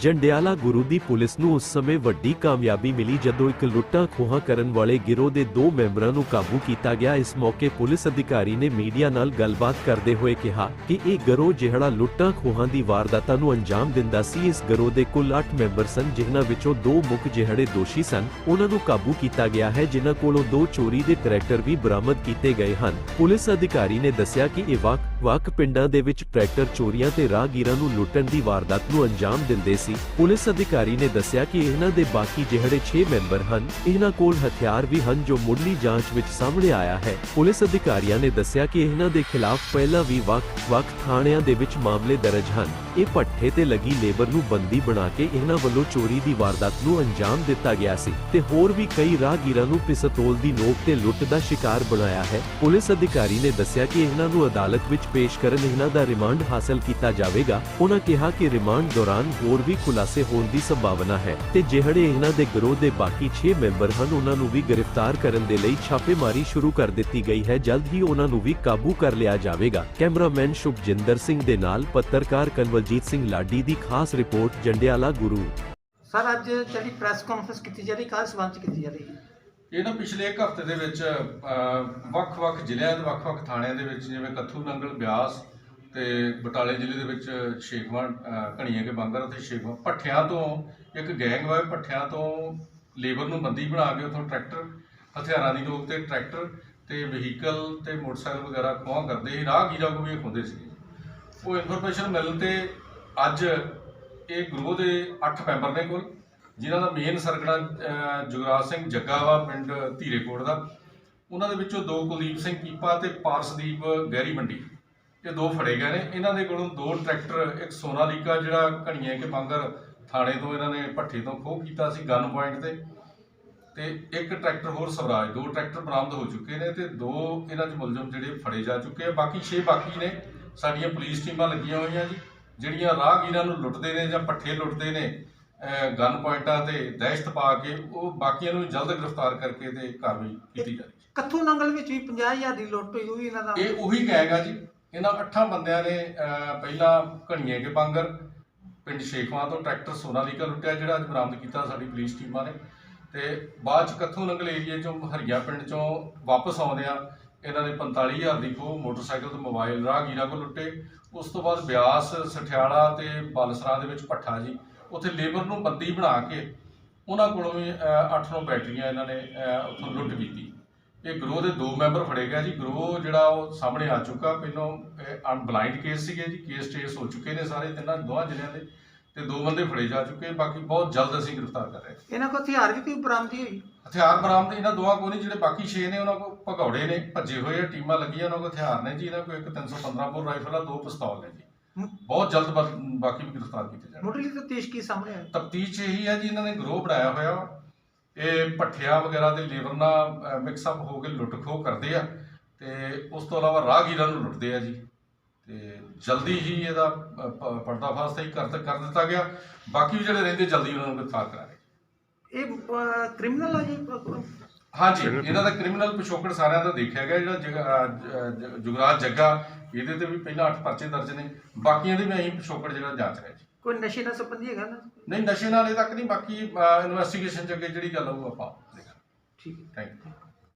ਜੰਡਿਆਲਾ ਗੁਰੂ ਦੀ police ਨੂੰ ਉਸ ਸਮੇਂ ਵੱਡੀ ਕਾਮਯਾਬੀ ਮਿਲੀ ਜਦੋਂ ਇੱਕ ਲੁੱਟਾਂ ਖੋਹਾਂ ਕਰਨ ਵਾਲੇ ਗਿਰੋਹ ਦੇ ਦੋ ਮੈਂਬਰਾਂ ਨੂੰ ਕਾਬੂ ਕੀਤਾ ਗਿਆ। ਇਸ ਮੌਕੇ ਪੁਲਿਸ ਅਧਿਕਾਰੀ ਨੇ ਮੀਡੀਆ ਨਾਲ ਗੱਲਬਾਤ ਕਰਦੇ ਹੋਏ ਕਿਹਾ ਕਿ ਇਹ ਗਿਰੋਹ ਜਿਹੜਾ ਲੁੱਟਾਂ ਖੋਹਾਂ ਦੀ ਵਾਰਦਾਤਾਂ ਨੂੰ ਅੰਜਾਮ ਦਿੰਦਾ ਸੀ, ਇਸ ਗਿਰੋਹ ਦੇ ਕੁੱਲ 8 ਮੈਂਬਰ ਸਨ, ਜਿਨ੍ਹਾਂ ਵਿੱਚੋਂ ਦੋ ਮੁੱਖ ਜਿਹੜੇ ਦੋਸ਼ੀ ਸਨ, ਉਹਨਾਂ ਨੂੰ ਕਾਬੂ ਕੀਤਾ ਗਿਆ ਹੈ, ਜਿਨ੍ਹਾਂ ਕੋਲੋਂ ਦੋ ਚੋਰੀ ਦੇ ਟਰੈਕਟਰ ਵੀ ਬਰਾਮਦ ਕੀਤੇ ਗਏ ਹਨ। ਪੁਲਿਸ ਅਧਿਕਾਰੀ ਨੇ ਦੱਸਿਆ ਕਿ ਇਹ ਵਾਕ ਵੱਖ ਪਿੰਡਾਂ ਦੇ ਵਿੱਚ ਟਰੈਕਟਰ ਚੋਰੀਆਂ ਤੇ ਰਾਹਗੀਰਾਂ ਨੂੰ ਲੁੱਟਣ ਦੀ ਵਾਰਦਾਤ ਨੂੰ ਅੰਜਾਮ ਦਿੰਦੇ ਸੀ। ਪੁਲਿਸ ਅਧਿਕਾਰੀ ਨੇ ਦੱਸਿਆ ਕਿ ਇਹਨਾਂ ਦੇ ਬਾਕੀ ਜਿਹੜੇ 6 ਮੈਂਬਰ ਹਨ, ਇਹਨਾਂ ਕੋਲ ਹਥਿਆਰ ਵੀ ਹਨ ਜੋ ਮੁੱਢਲੀ ਜਾਂਚ ਵਿੱਚ ਸਾਹਮਣੇ ਆਇਆ ਹੈ। ਪੁਲਿਸ ਅਧਿਕਾਰੀਆਂ ਨੇ ਦੱਸਿਆ ਕਿ ਇਹਨਾਂ ਦੇ ਖਿਲਾਫ ਪਹਿਲਾਂ ਵੀ ਵੱਖ-ਵੱਖ ਥਾਣਿਆਂ ਦੇ ਵਿੱਚ ਮਾਮਲੇ ਦਰਜ ਹਨ। ਇਹ ਪੱਠੇ ਤੇ ਲੱਗੀ ਲੇਬਰ ਨੂੰ ਬੰਦੀ ਬਣਾ ਕੇ ਇਹਨਾਂ ਵੱਲੋਂ ਚੋਰੀ ਦੀ ਵਾਰਦਾਤ ਨੂੰ ਅੰਜਾਮ ਦਿੱਤਾ ਗਿਆ ਸੀ ਤੇ ਹੋਰ ਵੀ ਕਈ ਰਾਹਗੀਰਾਂ ਨੂੰ ਪਿਸਤੌਲ ਦੀ ਨੋਕ ਤੇ ਲੁੱਟ ਦਾ ਸ਼ਿਕਾਰ ਬਣਾਇਆ ਹੈ। ਪੁਲਿਸ ਅਧਿਕਾਰੀ ਨੇ ਦੱਸਿਆ ਕਿ ਇਹਨਾਂ ਨੂੰ ਅਦਾਲਤ ਵਿੱਚ ਪੇਸ਼ ਕਰਨ ਇਹਨਾਂ ਦਾ ਰਿਮਾਂਡ ਹਾਸਲ ਕੀਤਾ ਜਾਵੇਗਾ। ਉਹਨਾਂ ਕਿਹਾ ਕਿ ਰਿਮਾਂਡ ਦੌਰਾਨ ਹੋਰ ਵੀ ਖੁਲਾਸੇ ਹੋਣ ਦੀ ਸੰਭਾਵਨਾ ਹੈ ਤੇ ਜਿਹੜੇ ਇਹਨਾਂ ਦੇ ਗਰੋਹ ਦੇ ਬਾਕੀ 6 ਮੈਂਬਰ ਹਨ ਉਹਨਾਂ ਨੂੰ ਵੀ ਗ੍ਰਿਫਤਾਰ ਕਰਨ ਦੇ ਲਈ ਛਾਪੇਮਾਰੀ ਸ਼ੁਰੂ ਕਰ ਦਿੱਤੀ ਗਈ ਹੈ। ਜਲਦ ਹੀ ਉਹਨਾਂ ਨੂੰ ਵੀ ਕਾਬੂ ਕਰ ਲਿਆ ਜਾਵੇਗਾ। ਕੈਮਰਾਮੈਨ ਸ਼ੁਭਜਿੰਦਰ ਸਿੰਘ ਦੇ ਨਾਲ ਪੱਤਰਕਾਰ ਕਨਵਲਜੀਤ ਸਿੰਘ ਲਾਡੀ ਦੀ ਖਾਸ ਰਿਪੋਰਟ ਜੰਡਿਆਲਾ ਗੁਰੂ। ਸਰ ਅੱਜ ਜਿਹੜੀ ਪ੍ਰੈਸ ਕਾਨਫਰੰਸ ਕੀਤੀ ਜਾ ਰਹੀ ਕਾਹਦੇ ਸਬੰਧ ਕੀਤੀ ਜਾ ਰਹੀ? ਇਹ ਨਾ ਪਿਛਲੇ ਇੱਕ ਹਫ਼ਤੇ ਦੇ ਵਿੱਚ ਅਹ, ਵੱਖ-ਵੱਖ ਜ਼ਿਲ੍ਹਿਆਂ ਦੇ ਵੱਖ-ਵੱਖ ਥਾਣਿਆਂ ਦੇ ਵਿੱਚ ਜਿਵੇਂ ਕੱਥੂ ਨੰਗਲ ਬਿਆਸ ਤੇ ਬਟਾਲੇ ਜ਼ਿਲ੍ਹੇ ਦੇ ਵਿੱਚ ਸ਼ੇਖਵਾਂ ਘਣੀਆਂ ਕੇ ਬਾਂਗਰ ਅਤੇ ਸ਼ੇਖਵਾਂ ਭੱਠਿਆਂ ਤੋਂ ਇੱਕ ਗੈਂਗ ਵਾ ਪੱਠਿਆਂ ਤੋਂ ਲੇਬਰ ਨੂੰ ਬੰਦੀ ਬਣਾ ਕੇ ਉਥੋਂ ਟਰੈਕਟਰ ਹਥਿਆਰਾਂ ਦੀ ਨੋਕ ਤੇ ਟਰੈਕਟਰ ਤੇ ਵਹੀਕਲ ਤੇ ਮੋਟਰਸਾਈਕਲ ਵਗੈਰਾ ਖੋਹਾਂ ਕਰਦੇ ਸੀ ਰਾਹਗੀਰਾਂ ਕੋ ਵੀ ਇਹ ਖੋਹਦੇ ਸੀ। ਉਹ ਇਨਫੋਰਮੇਸ਼ਨ ਮਿਲਣ ਤੇ ਅੱਜ ਇਹ ਗਰੋਹ ਦੇ 8 ਮੈਂਬਰ ਨੇ ਕੋਲ ਜਿਨ੍ਹਾਂ ਦਾ ਮੇਨ ਸਰਗਣਾ ਅਹ, ਜੁਗਰਾਜ ਸਿੰਘ ਜੱਗਾ ਵਾ ਪਿੰਡ ਧੀਰੇਕੋਟ ਦਾ। ਉਹਨਾਂ ਦੇ ਵਿੱਚੋਂ ਦੋ ਕੁਲਦੀਪ ਸਿੰਘ ਕੀਪਾ ਤੇ ਪਾਰਸਦੀਪ ਗਹਿਰੀ ਮੰਡੀ। ਇਹ ਦੋ ਫੜੇ ਗਏ ਨੇ। ਇਹਨਾਂ ਦੇ ਕੋਲੋਂ ਦੋ ਟਰੈਕਟਰ ਇੱਕ ਸੋਨਾਲੀਕਾ ਜਿਹੜਾ ਘਣੀਆਂ ਕੇ ਬਾਂਗਰ ਥਾਣੇ ਤੋਂ ਇਹਨਾਂ ਨੇ ਭੱਠੇ ਤੋਂ ਖੋਹ ਕੀਤਾ ਸੀ ਗਨ ਪੁਆਇੰਟ ਤੇ। ਤੇ ਇੱਕ ਟਰੈਕਟਰ ਹੋਰ ਸਵਰਾਜ ਦੋ ਟਰੈਕਟਰ ਬਰਾਮਦ ਹੋ ਚੁੱਕੇ ਨੇ ਤੇ ਦੋ ਇਹਨਾਂ 'ਚ ਮੁਲਜ਼ਮ ਜਿਹੜੇ ਫੜੇ ਜਾ ਚੁੱਕੇ ਆ। ਬਾਕੀ 6 ਬਾਕੀ ਨੇ। ਸਾਡੀਆਂ ਪੁਲਿਸ ਟੀਮਾਂ ਲੱਗੀਆਂ ਹੋਈਆਂ ਜੀ ਜਿਹੜੀਆਂ ਰਾਹਗੀਰਾਂ ਨੂੰ ਲੁੱਟਦੇ ਨੇ ਜਾਂ ਪੱਠੇ ਲੁੱਟਦੇ ਨੇ ਗਨ ਪੁਆਇੰਟਾਂ ਤੇ ਦਹਿਸ਼ਤ ਪਾ ਕੇ ਉਹ ਬਾਕੀਆਂ ਨੂੰ ਜਲਦ ਗ੍ਰਿਫਤਾਰ ਕਰਕੇ ਤੇ ਕਾਰਵਾਈ ਕੀਤੀ ਜਾਵੇ ਕੱਥੂ ਨੰਗਲ ਵਿੱਚ ਵੀ 50000 ਦੀ ਲੁੱਟ ਹੋਈ ਉਹ ਵੀ ਇਹਨਾਂ ਦਾ ਇਹ ਉਹੀ ਆ ਜੀ। ਇਹਨਾਂ ਅੱਠਾਂ ਬੰਦਿਆਂ ਨੇ ਪਹਿਲਾਂ ਘਣੀਏ ਕੇ ਬਾਂਗਰ, ਪਿੰਡ ਸ਼ੇਖਵਾਂ ਤੋਂ ਟਰੈਕਟਰ ਸੋਨਾਲੀਕਾ ਲੁੱਟਿਆ, ਜਿਹੜਾ ਅੱਜ ਬਰਾਮਦ ਕੀਤਾ ਸਾਡੀ ਪੁਲਿਸ ਟੀਮਾਂ ਨੇ। ਤੇ ਬਾਅਦ ਚ ਕੱਥੂ ਨੰਗਲ ਏਰੀਏ ਚੋਂ ਹਰੀਆ ਪਿੰਡ ਚੋਂ ਵਾਪਸ ਆਉਂਦਿਆਂ ਇਹਨਾਂ ਨੇ 45000 ਦੀ ਖੋਹ ਮੋਟਰਸਾਈਕਲ ਤੇ ਮੋਬਾਈਲ ਰਾਹਗੀਰਾਂ ਕੋਲ ਲੁੱਟੇ। ਉਸ ਤੋਂ ਬਾਅਦ ਬਿਆਸ, ਸਠਿਆਲਾ ਤੇ ਬਲਸਰਾ ਦੇ ਵਿੱਚ ਭੱਠਾ ਜੀ। ਉੱਥੇ ਲੇਬਰ ਨੂੰ ਬੰਦੀ ਬਣਾ ਕੇ ਉਹਨਾਂ ਕੋਲੋਂ ਵੀ 8-9 ਬੈਟਰੀਆਂ ਇਹਨਾਂ ਨੇ ਉੱਥੋਂ ਲੁੱਟ ਕੀਤੀ। ਇਹ ਗਰੋਹ ਦੇ ਦੋ ਮੈਂਬਰ ਫੜੇ ਗਏ ਜੀ। ਗਰੋਹ ਜਿਹੜਾ ਉਹ ਸਾਹਮਣੇ ਆ ਚੁੱਕਾ। ਪਹਿਲਾਂ ਅਨਬਲਾਈਂਡ ਕੇਸ ਸੀਗੇ ਜੀ। ਕੇਸ ਟੇਸ ਹੋ ਚੁੱਕੇ ਨੇ ਸਾਰੇ ਤਿੰਨਾਂ ਦੋਹਾਂ ਜ਼ਿਲ੍ਹਿਆਂ ਦੇ। ਤੇ ਦੋ ਬੰਦੇ ਫੜੇ ਜਾ ਚੁੱਕੇ। ਬਾਕੀ ਬਹੁਤ ਜਲਦ ਅਸੀਂ ਗ੍ਰਿਫਤਾਰ ਕਰ ਰਹੇ ਇਹਨਾਂ ਕੋਲ ਹਥਿਆਰ ਵੀ ਕੋਈ ਬਰਾਮਦੀ ਹੋਈ? ਹਥਿਆਰ ਬਰਾਮਦ ਇਹਨਾਂ ਦੋਹਾਂ ਕੋਲ ਨਹੀਂ। ਜਿਹੜੇ ਬਾਕੀ 6 ਨੇ ਉਹਨਾਂ ਕੋਲ ਭਗੌੜੇ ਨੇ ਭੱਜੇ ਹੋਏ ਆ ਟੀਮਾਂ ਲੱਗੀਆਂ ਉਹਨਾਂ ਕੋਲ ਹਥਿਆਰ ਨੇ ਜੀ। ਇਹਨਾਂ ਕੋਲ ਇੱਕ 315 ਬੋਰ ਰਾਈਫਲ ਆ ਦੋ ਪਿਸਤੌਲ ਨੇ ਜੀ। ਬਹੁਤ ਜਲਦ ਬਾਕੀ ਵੀ ਗ੍ਰਿਫਤਾਰ ਕੀਤੇ ਜਾਣਗੇ। ਮੁੱਢਲੀ ਤਫਤੀਸ਼ ਕੀ ਸਾਹਮਣੇ ਆਈ? ਤਫਤੀਸ਼ ਇਹੀ ਹੈ ਜੀ ਇਹਨਾਂ ਨੇ ਗਰੋਹ ਬਣਾਇਆ ਹੋਇਆ। ਇਹ ਭੱਠਿਆ ਵਗੈਰਾ ਦੇ ਲੇਬਰ ਨਾਲ ਮਿਕਸ ਅਪ ਹੋ ਕੇ ਲੁੱਟ ਖੋਹ ਕਰਦੇ ਆ ਤੇ ਉਸ ਤੋਂ ਇਲਾਵਾ ਰਾਹਗੀਰਾਂ ਨੂੰ ਲੁੱਟਦੇ ਆ ਜੀ। ਤੇ ਜਲਦੀ ਹੀ ਇਹਦਾ ਪਰਦਾਫਾਸ਼ ਹੀ ਕਰ ਕਰ ਦਿੱਤਾ ਗਿਆ। ਬਾਕੀ ਵੀ ਜਿਹੜੇ ਰਹਿੰਦੇ ਜਲਦੀ ਉਹਨਾਂ ਨੂੰ ਗ੍ਰਿਫਤਾਰ ਕਰਾਂਗੇ ਇਹ ਕ੍ਰਿਮੀਨਲ ਆ ਜੀ ਹਾਂਜੀ ਇਹਨਾਂ ਦਾ ਕ੍ਰਿਮੀਨਲ ਪਿਛੋਕੜ ਸਾਰਿਆਂ ਦਾ ਦੇਖਿਆ ਗਿਆ ਜਿਹੜਾ ਜੁਗਰਾਜ ਜੱਗਾ ਇਹਦੇ ਤੇ ਵੀ ਪਹਿਲਾਂ 8 ਪਰਚੇ ਦਰਜ ਨੇ। ਬਾਕੀਆਂ ਦੇ ਵੀ ਅਸੀਂ ਪਿਛੋਕੜ ਜਿਹੜਾ ਜਾਂਚ ਰਹੇ ਕੋਈ ਨਸ਼ੇ ਨਾਲ ਸੰਬੰਧੀ ਹੈਗਾ ਨਾ? ਨਹੀਂ ਨਸ਼ੇ ਨਾਲ ਇਹ ਤੱਕ ਨਹੀਂ ਬਾਕੀ ਇਨਵੈਸਟੀਗੇਸ਼ਨ ਚ ਅੱਗੇ ਜਿਹੜੀ ਗੱਲ ਆ ਉਹ ਆਪਾਂ ਠੀਕ ਹੈ। Thank you